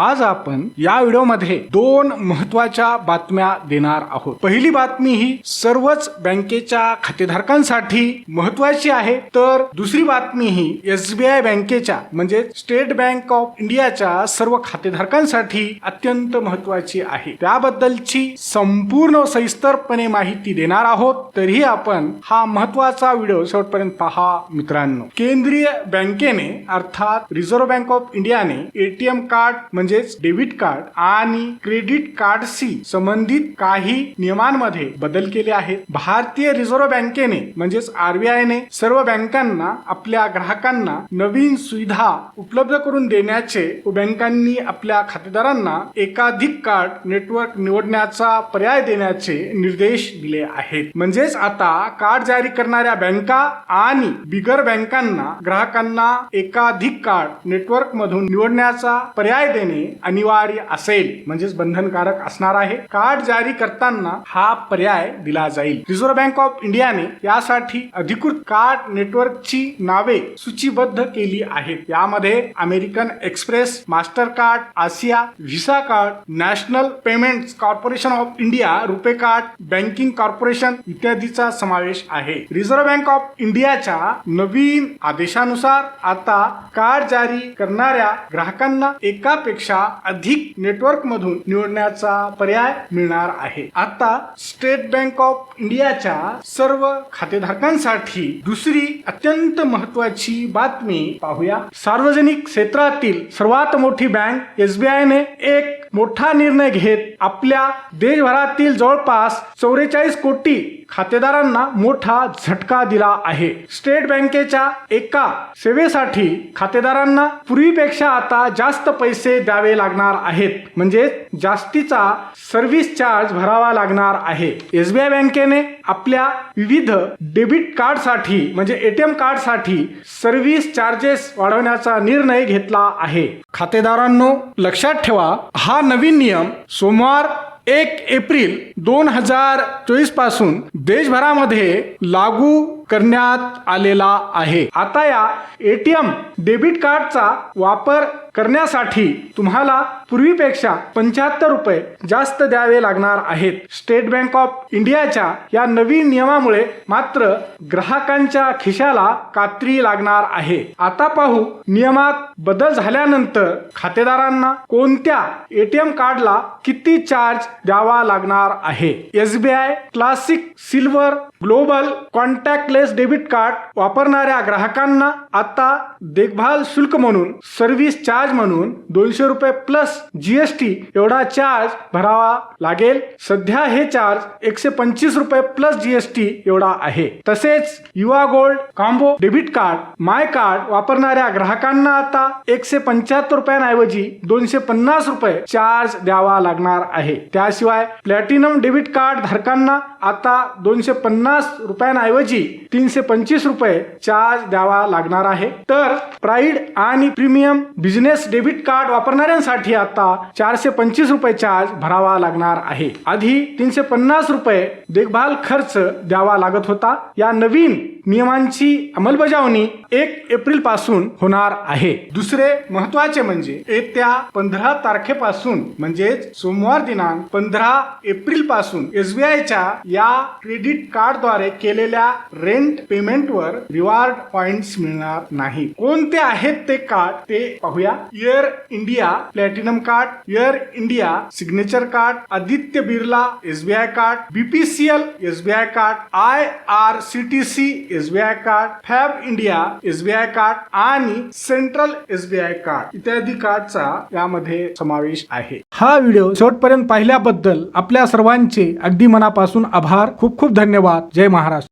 आज आपण या व्हिडिओमध्ये दोन महत्त्वाच्या बातम्या देणार आहोत. पहिली बातमी ही सर्वच बँकेच्या खातेधारकांसाठी महत्वाची आहे. तर दुसरी बातमी ही एसबीआय बँकेच्या म्हणजे स्टेट बँक ऑफ इंडियाच्या सर्व खातेधारकांसाठी अत्यंत महत्वाची आहे. त्याबद्दलची संपूर्ण सविस्तरपणे माहिती देणार आहोत. तरीही आपण हा महत्त्वाचा व्हिडिओ शेवटपर्यंत पहा मित्रांनो. केंद्रीय बँकेने अर्थात रिझर्व्ह बँक ऑफ इंडियाने एटीएम कार्ड म्हणजे म्हणजेच डेबिट कार्ड आणि क्रेडिट कार्डशी संबंधित काही नियमांमध्ये बदल केले आहेत. भारतीय रिझर्व्ह बँकेने म्हणजेच आरबीआयने सर्व बँकांना आपल्या ग्राहकांना नवीन सुविधा उपलब्ध करून देण्याचे व बँकांनी आपल्या खातेदारांना एकाधिक कार्ड नेटवर्क निवडण्याचा पर्याय देण्याचे निर्देश दिले आहेत. म्हणजेच आता कार्ड जारी करणाऱ्या बँका आणि बिगर बँकांना ग्राहकांना एकाधिक कार्ड नेटवर्क मधून निवडण्याचा पर्याय देणे अनिवार्य असेल म्हणजेच बंधनकारक असणार आहे. कार्ड जारी करताना हा पर्याय दिला जाईल. रिझर्व्ह बँक ऑफ इंडियाने यासाठी अधिकृत कार्ड नेटवर्कची नावे सूचीबद्ध केली आहेत. यामध्ये American Express master card Asia visa card national payment corporation of India RuPay card banking corporation इत्यादीचा समावेश आहे. रिझर्व्ह बँक ऑफ इंडियाच्या नवीन आदेशानुसार आता कार्ड जारी करणाऱ्या ग्राहकांना एकापेक्षा अधिक नेटवर्क मधून निवडण्याचा पर्याय मिळणार आहे. आता स्टेट बँक ऑफ इंडियाच्या सर्व खातेधारकांसाठी दुसरी अत्यंत महत्वाची बातमी पाहूया. सार्वजनिक क्षेत्रातील सर्वात मोठी बँक एसबीआयने एक मोठा निर्णय घेत आपल्या देशभरातील जवळपास चौवेचाळीस कोटी खातेदारांना मोठा झटका दिला आहे. स्टेट बँकेच्या एका सेवेसाठी खातेदारांना पूर्वीपेक्षा आता जास्त पैसे द्यावे लागणार आहेत. म्हणजे जास्तीचा सर्व्हिस चार्ज भरावा लागणार आहे. एसबीआय बँकेने आपल्या विविध डेबिट कार्डसाठी म्हणजे एटीएम कार्डसाठी सर्व्हिस चार्जेस वाढवण्याचा निर्णय घेतला आहे. खातेदारांनो लक्षात ठेवा हा नवीन नियम सोमवार एक एप्रिल दोन हजार चोवीसपासून देशभरामध्ये लागू करण्यात आलेला आहे. आता या एटीएम डेबिट कार्डचा वापर करण्यासाठी तुम्हाला पूर्वीपेक्षा पंच्याहत्तर रुपये जास्त द्यावे लागणार आहेत. स्टेट बँक ऑफ इंडियाच्या या नवीन नियमामुळे मात्र ग्राहकांच्या खिशाला कात्री लागणार आहे. आता पाहू नियमात बदल झाल्यानंतर खातेदारांना कोणत्या एटीएम कार्डला किती चार्ज द्यावा लागणार आहे? SBI classic silver global contactless debit card वापरणाऱ्या ग्राहकांना आता देखभाल शुल्क म्हणून सर्व्हिस चार्ज म्हणून दोनशे रुपये प्लस जीएसटी एवढा चार्ज भरावा लागेल. सध्या हे चार्ज एकशे पंचवीस रुपये प्लस जीएसटी एवढा आहे. तसेच Yuva gold combo debit card my card वापरणाऱ्या ग्राहकांना आता एकशे पंच्याहत्तर रुपयांऐवजी दोनशे पन्नास रुपये चार्ज द्यावा लागणार आहे. त्याशिवाय प्लॅटिनम डेबिट कार्ड धारकांना आता दोनशे पन्नास पन्नास रुपयांऐवजी तीनशे पंचवीस रुपये चार्ज द्यावा लागणार आहे. तर प्राईड आणि प्रीमियम बिझनेस डेबिट कार्ड वापरणाऱ्यांसाठी आता चारशे पंचवीस रुपये चार्ज भरावा लागणार आहे. आधी तीनशे पन्नास रुपये देखभाल खर्च द्यावा लागत होता. या नवीन नियमांची अंमलबजावणी एक एप्रिलपासून होणार आहे. दुसरे महत्त्वाचे म्हणजे येत्या पंधरा तारखेपासून म्हणजेच सोमवार दिनांक पंधरा एप्रिलपासून एसबीआयच्या या क्रेडिट कार्ड कार्डद्वारे केलेल्या रेंट पेमेंटवर रिवॉर्ड पॉइंट्स मिळणार नाही. कोणते आहेत ते कार्ड ते पाहूया. Air India platinum card Air India signature card Aditya Birla SBI card BPCL SBI card I R C T C SBI card Fab India SBI card आणि सेंट्रल एसबीआय कार्ड इत्यादी कार्डचा यामध्ये समावेश आहे. हा व्हिडिओ शेवटपर्यंत पाहिल्याबद्दल आपल्या सर्वांचे अगदी मनापासून आभार. खूप खूप धन्यवाद. जय महाराष्ट्र.